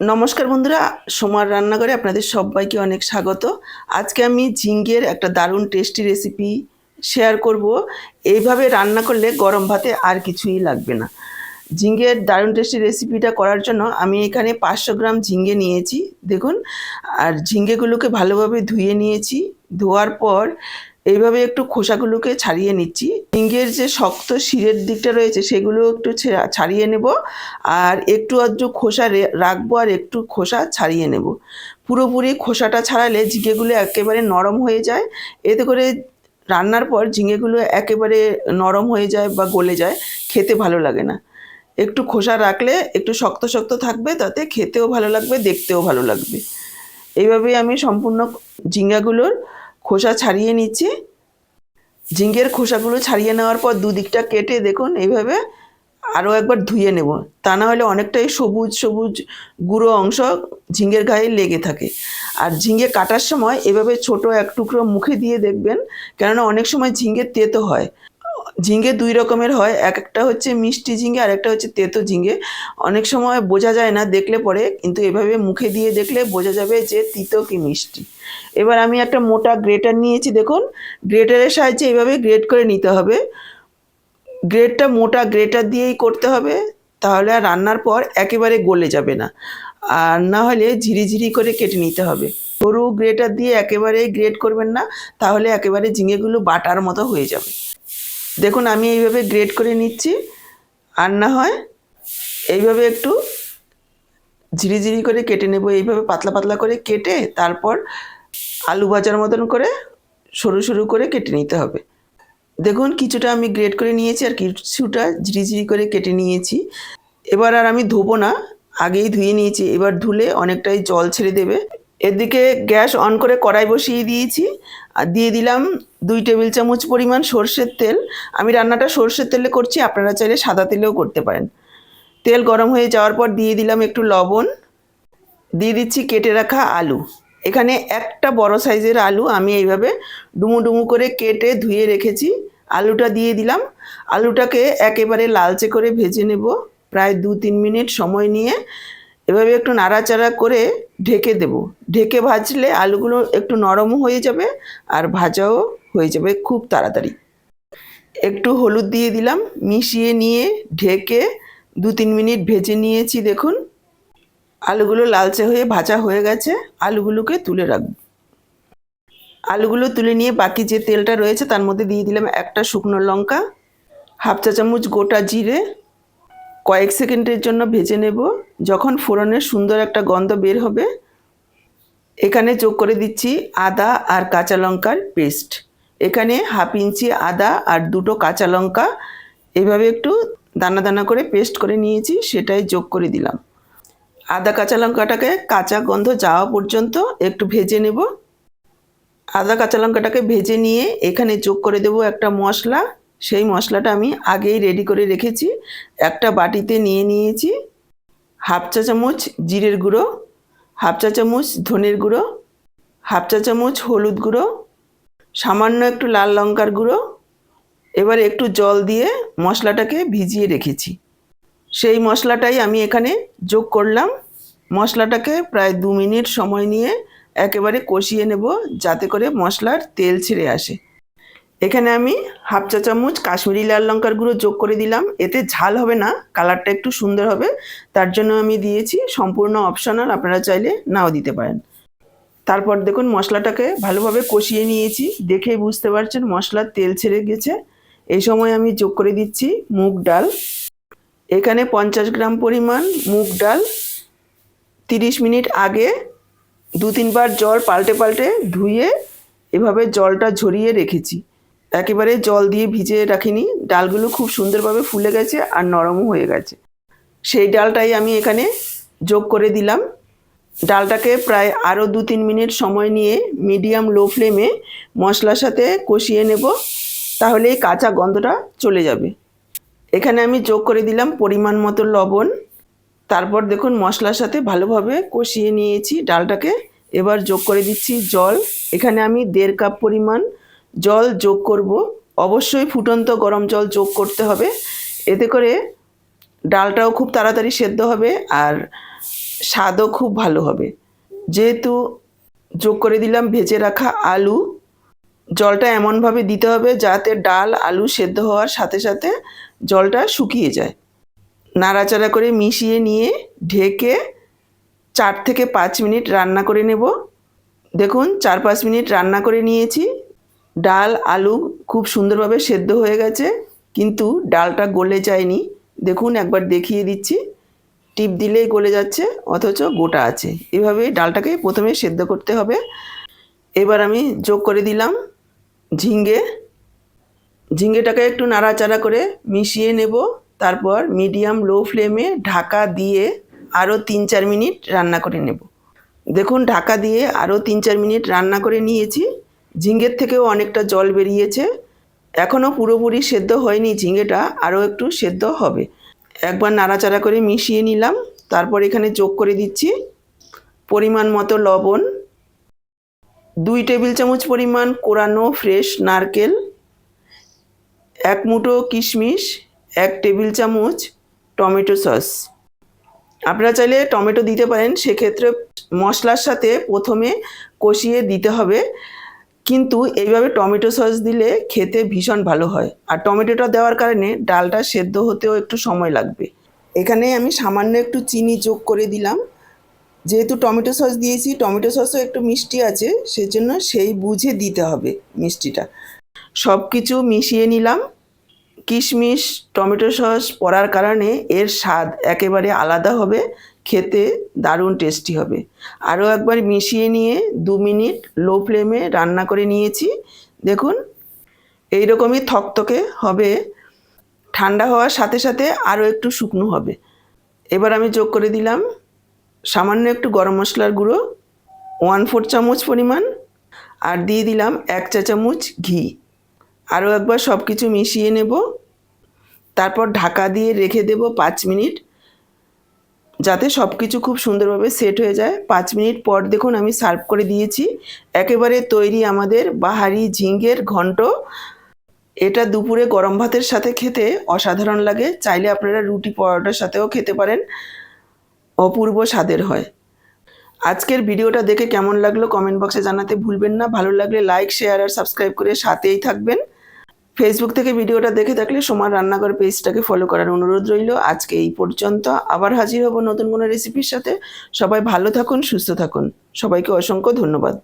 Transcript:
নমস্কার বন্ধুরা, সোমার রান্নাঘরে আপনাদের সবাইকে অনেক স্বাগত। আজকে আমি ঝিঙ্গের একটা দারুণ টেস্টি রেসিপি শেয়ার করব। এইভাবে রান্না করলে গরম ভাতে আর কিছুই লাগবে না। ঝিঙ্গের দারুণ টেস্টি রেসিপিটা করার জন্য আমি এখানে পাঁচশো গ্রাম ঝিঙ্গে নিয়েছি, দেখুন। আর ঝিঙ্গেগুলোকে ভালোভাবে ধুয়ে নিয়েছি, ধোয়ার পর এইভাবে একটু খোসাগুলোকে ছাড়িয়ে নিচ্ছি। ঝিঙ্গের যে শক্ত শিরের দিকটা রয়েছে, সেগুলো একটু ছাড়িয়ে নেব। আর একটু আধটু খোসা রাখব আর একটু খোসা ছাড়িয়ে নেব। পুরোপুরি খোসাটা ছাড়ালে ঝিঙেগুলো একেবারে নরম হয়ে যায়। এতে করে রান্নার পর ঝিঙেগুলো একেবারে নরম হয়ে যায় বা গলে যায়, খেতে ভালো লাগে না। একটু খোসা রাখলে একটু শক্ত শক্ত থাকবে, তাতে খেতেও ভালো লাগবে, দেখতেও ভালো লাগবে। এইভাবেই আমি সম্পূর্ণ ঝিঙ্গাগুলোর খোসা ছাড়িয়ে নিচ্ছি। ঝিঙ্গের খোসাগুলো ছাড়িয়ে নেওয়ার পর দুদিকটা কেটে দেখুন, এইভাবে আরও একবার ধুয়ে নেব। তা না হলে অনেকটাই সবুজ সবুজ গুঁড়ো অংশ ঝিঙ্গের গায়ে লেগে থাকে। আর ঝিঙ্গে কাটার সময় এভাবে ছোট এক টুকরো মুখে দিয়ে দেখবেন, কেননা অনেক সময় ঝিঙ্গের তেতো হয়। ঝিঙ্গে দুই রকমের হয়, এক একটা হচ্ছে মিষ্টি ঝিঙ্গে আর একটা হচ্ছে তেতো ঝিঙ্গে। অনেক সময় বোঝা যায় না দেখলে পরে, কিন্তু এভাবে মুখে দিয়ে দেখলে বোঝা যাবে যে তিতো কি মিষ্টি। এবার আমি একটা মোটা গ্রেটার নিয়েছি, দেখুন। গ্রেটারের সাহায্যে এইভাবে গ্রেট করে নিতে হবে। গ্রেটটা মোটা গ্রেটার দিয়েই করতে হবে, তাহলে আর রান্নার পর একেবারে গলে যাবে না। আর না হলে ঝিরিঝিরি করে কেটে নিতে হবে। সরু গ্রেটার দিয়ে একেবারে গ্রেট করবেন না, তাহলে একেবারে ঝিঙেগুলো বাটার মতো হয়ে যাবে। দেখুন, আমি এইভাবে গ্রেট করে নিচ্ছি। আর না হয় এইভাবে একটু ঝিরিঝিরি করে কেটে নেব। এইভাবে পাতলা পাতলা করে কেটে তারপর আলু ভাজার মতন করে সরু সরু করে কেটে নিতে হবে। দেখুন কিছুটা আমি গ্রেট করে নিয়েছি আর কিছুটা ঝিরিঝিরি করে কেটে নিয়েছি। এবার আর আমি ধোবো না, আগেই ধুয়ে নিয়েছি। এবার ধুলে অনেকটাই জল ছেড়ে দেবে। এদিকে গ্যাস অন করে কড়াই বসিয়ে দিয়েছি। আর দিয়ে দিলাম দুই টেবিল চামচ পরিমাণ সর্ষের তেল। আমি রান্নাটা সর্ষের তেলে করছি, আপনারা চাইলে সাদা তেলেও করতে পারেন। তেল গরম হয়ে যাওয়ার পর দিয়ে দিলাম একটু লবণ। দিয়ে দিচ্ছি কেটে রাখা আলু। এখানে একটা বড় সাইজের আলু আমি এইভাবে ডুমু ডুমু করে কেটে ধুয়ে রেখেছি। আলুটা দিয়ে দিলাম। আলুটাকে একেবারে লালচে করে ভেজে নেব। প্রায় দু তিন মিনিট সময় নিয়ে এভাবে একটু নাড়াচাড়া করে ঢেকে দেব। ঢেকে ভাজলে আলুগুলো একটু নরমও হয়ে যাবে আর ভাজাও হয়ে যাবে খুব তাড়াতাড়ি। একটু হলুদ দিয়ে দিলাম। মিশিয়ে নিয়ে ঢেকে দু তিন মিনিট ভেজে নিয়েছি দেখুন। আলুগুলো লালচে হয়ে ভাজা হয়ে গেছে, আলুগুলোকে তুলে রাখব। আলুগুলো তুলে নিয়ে বাকি যে তেলটা রয়েছে তার মধ্যে দিয়ে দিলাম একটা শুকনো লঙ্কা, হাফ চা চামচ গোটা জিরে, কয়েক সেকেন্ডের জন্য ভেজে নেব। যখন ফোড়নের সুন্দর একটা গন্ধ বের হবে, এখানে যোগ করে দিচ্ছি আদা আর কাঁচা লঙ্কার পেস্ট। এখানে হাফ ইঞ্চি আদা আর দুটো কাঁচা লঙ্কা, এভাবে একটু দানা দানা করে পেস্ট করে নিয়েছি, সেটাই যোগ করে দিলাম। আদা কাঁচা লঙ্কাটাকে কাঁচা গন্ধ যাওয়া পর্যন্ত একটু ভেজে নেব। আদা কাঁচা লঙ্কাটাকে ভেজে নিয়ে এখানে যোগ করে দেব একটা মশলা। সেই মশলাটা আমি আগেই রেডি করে রেখেছি। একটা বাটিতে নিয়ে নিয়েছি হাফ চা চামচ জিরের গুঁড়ো, হাফ চা চামচ ধনের গুঁড়ো, হাফ চা চামচ হলুদ গুঁড়ো, সামান্য একটু লাল লঙ্কার গুঁড়ো। এবার একটু জল দিয়ে মশলাটাকে ভিজিয়ে রেখেছি। সেই মশলাটাই আমি এখানে যোগ করলাম। মশলাটাকে প্রায় দু মিনিট সময় নিয়ে একেবারে কষিয়ে নেব যাতে করে মশলার তেল ছেড়ে আসে। এখানে আমি হাফ চা চামচ কাশ্মীরি লাল লঙ্কার গুঁড়ো যোগ করে দিলাম। এতে ঝাল হবে না, কালারটা একটু সুন্দর হবে। তার জন্য আমি দিয়েছি সম্পূর্ণ অপশনাল, আপনারা চাইলে নাও দিতে পারেন। তারপর দেখুন মশলাটাকে ভালোভাবে কষিয়ে নিয়েছি। দেখেই বুঝতে পারছেন মশলার তেল ছেড়ে গেছে। এই সময় আমি যোগ করে দিচ্ছি মুগ ডাল। এখানে পঞ্চাশ গ্রাম পরিমাণ মুগ ডাল, তিরিশ মিনিট আগে দু তিনবার জল পাল্টে পাল্টে ধুয়ে এভাবে জলটা ঝরিয়ে রেখেছি। একেবারে জল দিয়ে ভিজিয়ে রাখিনি। ডালগুলো খুব সুন্দরভাবে ফুলে গেছে আর নরমও হয়ে গেছে। সেই ডালটাই আমি এখানে যোগ করে দিলাম। ডালটাকে প্রায় আরও দু তিন মিনিট সময় নিয়ে মিডিয়াম লো ফ্লেমে মশলার সাথে কষিয়ে নেব। তাহলে এই কাঁচা গন্ধটা চলে যাবে। এখানে আমি যোগ করে দিলাম পরিমাণ মতো লবণ। তারপর দেখুন মশলার সাথে ভালোভাবে কষিয়ে নিয়েছি ডালটাকে। এবার যোগ করে দিচ্ছি জল। এখানে আমি দেড় কাপ পরিমাণ জল যোগ করব। অবশ্যই ফুটন্ত গরম জল যোগ করতে হবে। এতে করে ডালটাও খুব তাড়াতাড়ি সেদ্ধ হবে আর স্বাদও খুব ভালো হবে। যেহেতু যোগ করে দিলাম ভেজে রাখা আলু জলটা এমনভাবে দিতে হবে যাতে ডাল, আলু সেদ্ধ হওয়ার সাথে সাথে জলটা শুকিয়ে যায়। নাড়াচাড়া করে মিশিয়ে নিয়ে ঢেকে চার থেকে পাঁচ মিনিট রান্না করে নেব। দেখুন, চার পাঁচ মিনিট রান্না করে নিয়েছি। ডাল, আলু খুব সুন্দরভাবে সেদ্ধ হয়ে গেছে, কিন্তু ডালটা গলে যায়নি। দেখুন, একবার দেখিয়ে দিচ্ছি। টিপ দিলেই গলে যাচ্ছে, অথচ গোটা আছে। এভাবে ডালটাকে প্রথমে সেদ্ধ করতে হবে। এবার আমি যোগ করে দিলাম ঝিঙ্গে ঝিঙ্গেটাকে একটু নাড়াচাড়া করে মিশিয়ে নেব। তারপর মিডিয়াম লো ফ্লেমে ঢাকা দিয়ে আরও তিন চার মিনিট রান্না করে নেব। দেখুন, ঢাকা দিয়ে আরও তিন চার মিনিট রান্না করে নিয়েছি। ঝিঙ্গের থেকেও অনেকটা জল বেরিয়েছে। এখনও পুরোপুরি সেদ্ধ হয়নি ঝিঙ্গেটা আরও একটু সেদ্ধ হবে। একবার নাড়াচাড়া করে মিশিয়ে নিলাম। তারপর এখানে যোগ করে দিচ্ছি। পরিমাণ মতো লবণ দুই টেবিল চামচ পরিমাণ কোরানো ফ্রেশ নারকেল, এক মুঠো কিশমিশ, এক টেবিল চামচ টমেটো সস। আপনারা চাইলে টমেটো দিতে পারেন, সেক্ষেত্রে মশলার সাথে প্রথমে কষিয়ে দিতে হবে। কিন্তু এইভাবে টমেটো সস দিলে খেতে ভীষণ ভালো হয়। আর টমেটোটা দেওয়ার কারণে ডালটা সেদ্ধ হতেও একটু সময় লাগবে। এখানে আমি সামান্য একটু চিনি যোগ করে দিলাম। যেহেতু টমেটো সস দিয়েছি, টমেটো সসও একটু মিষ্টি আছে, সেজন্য সেই বুঝে দিতে হবে মিষ্টিটা। সব কিছু মিশিয়ে নিলাম। কিশমিশ, টমেটো সস পড়ার কারণে এর স্বাদ একেবারে আলাদা হবে, খেতে দারুণ টেস্টি হবে। আরও একবার মিশিয়ে নিয়ে দু মিনিট লো ফ্লেমে রান্না করে নিয়েছি। দেখুন এই রকমই থকথকে হবে। ঠান্ডা হওয়ার সাথে সাথে আরও একটু শুকনো হবে। এবার আমি যোগ করে দিলাম সামান্য একটু গরম মশলার গুঁড়ো ওয়ান ফোর চামচ পরিমাণ, আর দিয়ে দিলাম এক চা চামচ ঘি। আরও একবার সব কিছু মিশিয়ে নেব। তারপর ঢাকা দিয়ে রেখে দেব পাঁচ মিনিট। যাতে সব কিছু খুব সুন্দরভাবে সেট হয়ে যায়। পাঁচ মিনিট পর দেখুন আমি সার্ভ করে দিয়েছি। একেবারে তৈরি আমাদের বাহারি ঝিঙ্গের ঘন্ট। এটা দুপুরে গরম ভাতের সাথে খেতে অসাধারণ লাগে। চাইলে আপনারা রুটি পরোটার সাথেও খেতে পারেন। অপূর্ব স্বাদের হয়। আজকের ভিডিওটা দেখে কেমন লাগল কমেন্ট বক্সে জানাতে ভুলবেন না। ভালো লাগলে লাইক, শেয়ার আর সাবস্ক্রাইব করে সাথেই থাকবেন। ফেসবুক থেকে ভিডিওটা দেখে থাকলে সোমার রান্নাঘর পেজটাকে ফলো করার অনুরোধ রইল। আজকে এই পর্যন্ত আবার হাজির হব নতুন কোনো রেসিপির সাথে। সবাই ভালো থাকুন, সুস্থ থাকুন। সবাইকে অসংখ্য ধন্যবাদ।